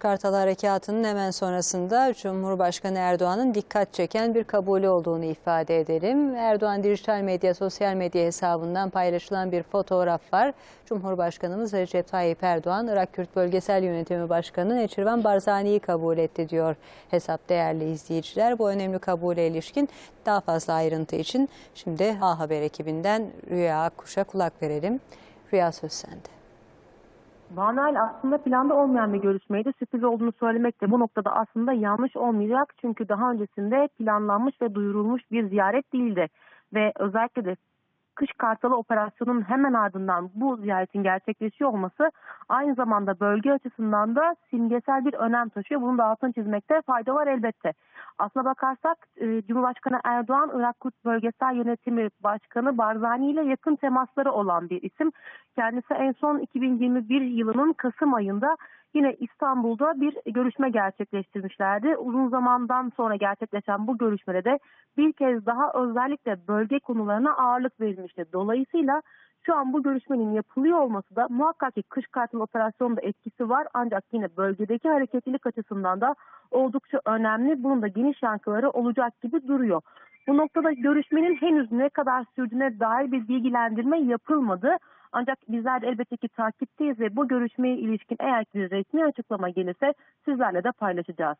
Kartal Harekatı'nın hemen sonrasında Cumhurbaşkanı Erdoğan'ın dikkat çeken bir kabulü olduğunu ifade edelim. Erdoğan dijital medya, sosyal medya hesabından paylaşılan bir fotoğraf var. Cumhurbaşkanımız Recep Tayyip Erdoğan, Irak Kürt Bölgesel Yönetimi Başkanı Neçirvan Barzani'yi kabul etti diyor hesap değerli izleyiciler. Bu önemli kabule ilişkin daha fazla ayrıntı için şimdi A Haber ekibinden Rüya Akkuş'a kulak verelim. Rüya söz sende. Banal aslında planda olmayan bir görüşmeydi. Sürpriz olduğunu söylemek de bu noktada aslında yanlış olmayacak. Çünkü daha öncesinde planlanmış ve duyurulmuş bir ziyaret değildi. Ve özellikle de Kış Kartalı operasyonunun hemen ardından bu ziyaretin gerçekleşiyor olması aynı zamanda bölge açısından da simgesel bir önem taşıyor. Bunun da altını çizmekte fayda var elbette. Aslına bakarsak e, Cumhurbaşkanı Erdoğan Irak Kurt Bölgesel Yönetimi Başkanı Barzani ile yakın temasları olan bir isim. Kendisi en son 2021 yılının Kasım ayında yine İstanbul'da bir görüşme gerçekleştirmişlerdi. Uzun zamandan sonra gerçekleşen bu görüşmede de bir kez daha özellikle bölge konularına ağırlık verilmişti. Dolayısıyla şu an bu görüşmenin yapılıyor olması da muhakkak ki kış kartıl operasyonunda etkisi var ancak yine bölgedeki hareketlilik açısından da oldukça önemli. Bunun da geniş yankıları olacak gibi duruyor. Bu noktada görüşmenin henüz ne kadar sürdüğüne dair bir bilgilendirme yapılmadı. Ancak bizler de elbette ki takipteyiz ve bu görüşmeye ilişkin eğer ki resmi açıklama gelirse sizlerle de paylaşacağız.